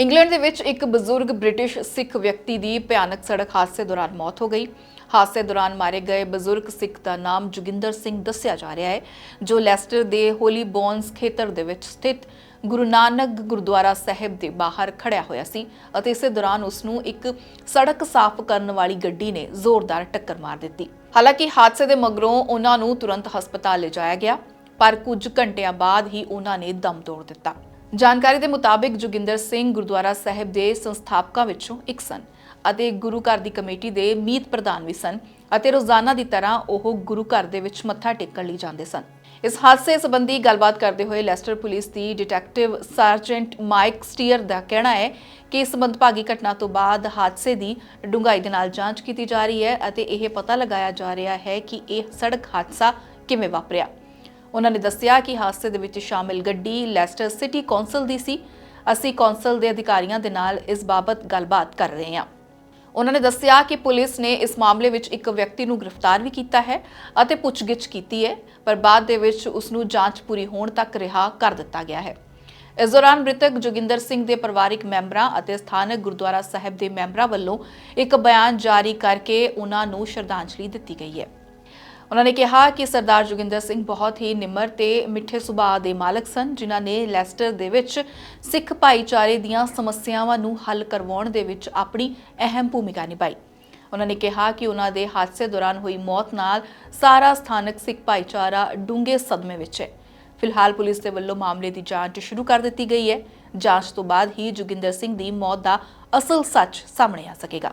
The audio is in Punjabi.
ਇੰਗਲੈਂਡ ਦੇ ਵਿੱਚ ਇੱਕ ਬਜ਼ੁਰਗ ਬ੍ਰਿਟਿਸ਼ ਸਿੱਖ ਵਿਅਕਤੀ ਦੀ ਭਿਆਨਕ ਸੜਕ ਹਾਦਸੇ ਦੌਰਾਨ ਮੌਤ ਹੋ ਗਈ। ਹਾਦਸੇ ਦੌਰਾਨ ਮਾਰੇ ਗਏ ਬਜ਼ੁਰਗ ਸਿੱਖ ਦਾ ਨਾਮ ਜੋਗਿੰਦਰ ਸਿੰਘ ਦੱਸਿਆ ਜਾ ਰਿਹਾ ਹੈ, ਜੋ ਲੈਸਟਰ ਦੇ ਹੋਲੀ ਬੋਨਸ ਖੇਤਰ ਦੇ ਵਿੱਚ ਸਥਿਤ ਗੁਰੂ ਨਾਨਕ ਗੁਰਦੁਆਰਾ ਸਾਹਿਬ ਦੇ ਬਾਹਰ ਖੜਿਆ ਹੋਇਆ ਸੀ ਅਤੇ ਇਸੇ ਦੌਰਾਨ ਉਸ ਨੂੰ ਇੱਕ ਸੜਕ ਸਾਫ਼ ਕਰਨ ਵਾਲੀ ਗੱਡੀ ਨੇ ਜ਼ੋਰਦਾਰ ਟੱਕਰ ਮਾਰ ਦਿੱਤੀ। ਹਾਲਾਂਕਿ ਹਾਦਸੇ ਦੇ ਮਗਰੋਂ ਉਹਨਾਂ ਨੂੰ ਤੁਰੰਤ ਹਸਪਤਾਲ ਲਿਜਾਇਆ ਗਿਆ, ਪਰ ਕੁਝ ਘੰਟਿਆਂ ਬਾਅਦ ਹੀ ਉਹਨਾਂ ਨੇ ਦਮ ਤੋੜ ਦਿੱਤਾ। ਜਾਣਕਾਰੀ ਦੇ ਮੁਤਾਬਿਕ ਜੋਗਿੰਦਰ ਸਿੰਘ ਗੁਰਦੁਆਰਾ ਸਾਹਿਬ ਦੇ ਸੰਸਥਾਪਕਾਂ ਵਿੱਚੋਂ ਇੱਕ ਸਨ ਅਤੇ ਗੁਰੂ ਘਰ ਦੀ ਕਮੇਟੀ ਦੇ ਮੀਤ ਪ੍ਰਧਾਨ ਵੀ ਸਨ ਅਤੇ ਰੋਜ਼ਾਨਾ ਦੀ ਤਰ੍ਹਾਂ ਉਹ ਗੁਰੂ ਘਰ ਦੇ ਵਿੱਚ ਮੱਥਾ ਟੇਕਣ ਲਈ ਜਾਂਦੇ ਸਨ। ਇਸ ਹਾਦਸੇ ਸੰਬੰਧੀ ਗੱਲਬਾਤ ਕਰਦੇ ਹੋਏ ਲੈਸਟਰ ਪੁਲਿਸ ਦੀ ਡਿਟੈਕਟਿਵ ਸਰਜੈਂਟ ਮਾਈਕ ਸਟੀਅਰ ਦਾ ਕਹਿਣਾ ਹੈ ਕਿ ਇਸ ਮੰਦਭਾਗੀ ਘਟਨਾ ਤੋਂ ਬਾਅਦ ਹਾਦਸੇ ਦੀ ਡੂੰਘਾਈ ਦੇ ਨਾਲ ਜਾਂਚ ਕੀਤੀ ਜਾ ਰਹੀ ਹੈ ਅਤੇ ਇਹ ਪਤਾ ਲਗਾਇਆ ਜਾ ਰਿਹਾ ਹੈ ਕਿ ਇਹ ਸੜਕ ਹਾਦਸਾ ਕਿਵੇਂ ਵਾਪਰਿਆ। ਉਹਨਾਂ ਨੇ ਦੱਸਿਆ ਕਿ ਹਾਦਸੇ ਦੇ ਵਿੱਚ ਸ਼ਾਮਿਲ ਗੱਡੀ ਲੈਸਟਰ ਸਿਟੀ ਕੌਂਸਲ ਦੀ ਸੀ। ਅਸੀਂ ਕੌਂਸਲ ਦੇ ਅਧਿਕਾਰੀਆਂ ਦੇ ਨਾਲ ਇਸ ਬਾਬਤ ਗੱਲਬਾਤ ਕਰ ਰਹੇ ਹਾਂ। ਉਹਨਾਂ ਨੇ ਦੱਸਿਆ ਕਿ ਪੁਲਿਸ ਨੇ ਇਸ ਮਾਮਲੇ ਵਿੱਚ ਇੱਕ ਵਿਅਕਤੀ ਨੂੰ ਗ੍ਰਿਫਤਾਰ ਵੀ ਕੀਤਾ ਹੈ ਅਤੇ ਪੁੱਛਗਿੱਛ ਕੀਤੀ ਹੈ, ਪਰ ਬਾਅਦ ਦੇ ਵਿੱਚ ਉਸ ਨੂੰ ਜਾਂਚ ਪੂਰੀ ਹੋਣ ਤੱਕ ਰਿਹਾ ਕਰ ਦਿੱਤਾ ਗਿਆ ਹੈ। ਇਸ ਦੌਰਾਨ ਮ੍ਰਿਤਕ ਜੋਗਿੰਦਰ ਸਿੰਘ ਦੇ ਪਰਿਵਾਰਕ ਮੈਂਬਰਾਂ ਅਤੇ ਸਥਾਨਕ ਗੁਰਦੁਆਰਾ ਸਾਹਿਬ ਦੇ ਮੈਂਬਰਾਂ ਵੱਲੋਂ ਇੱਕ ਬਿਆਨ ਜਾਰੀ ਕਰਕੇ ਉਹਨਾਂ ਨੂੰ ਸ਼ਰਧਾਂਜਲੀ ਦਿੱਤੀ ਗਈ ਹੈ। ਉਹਨਾਂ ਨੇ ਕਿਹਾ ਕਿ ਸਰਦਾਰ ਜੋਗਿੰਦਰ ਸਿੰਘ ਬਹੁਤ ਹੀ ਨਿਮਰ ਤੇ ਮਿੱਠੇ ਸੁਭਾਅ ਦੇ ਮਾਲਕ ਸਨ, ਜਿਨ੍ਹਾਂ ਨੇ ਲੈਸਟਰ ਦੇ ਵਿੱਚ ਸਿੱਖ ਭਾਈਚਾਰੇ ਦੀਆਂ ਸਮੱਸਿਆਵਾਂ ਨੂੰ ਹੱਲ ਕਰਵਾਉਣ ਦੇ ਵਿੱਚ ਆਪਣੀ ਅਹਿਮ ਭੂਮਿਕਾ ਨਿਭਾਈ। ਉਹਨਾਂ ਨੇ ਕਿਹਾ ਕਿ ਉਹਨਾਂ ਦੇ ਹਾਦਸੇ ਦੌਰਾਨ ਹੋਈ ਮੌਤ ਨਾਲ ਸਾਰਾ ਸਥਾਨਕ ਸਿੱਖ ਭਾਈਚਾਰਾ ਡੂੰਘੇ ਸਦਮੇ ਵਿੱਚ ਹੈ। ਫਿਲਹਾਲ ਪੁਲਿਸ ਦੇ ਵੱਲੋਂ ਮਾਮਲੇ ਦੀ ਜਾਂਚ ਸ਼ੁਰੂ ਕਰ ਦਿੱਤੀ ਗਈ ਹੈ। ਜਾਂਚ ਤੋਂ ਬਾਅਦ ਹੀ ਜੋਗਿੰਦਰ ਸਿੰਘ ਦੀ ਮੌਤ ਦਾ ਅਸਲ ਸੱਚ ਸਾਹਮਣੇ ਆ ਸਕੇਗਾ।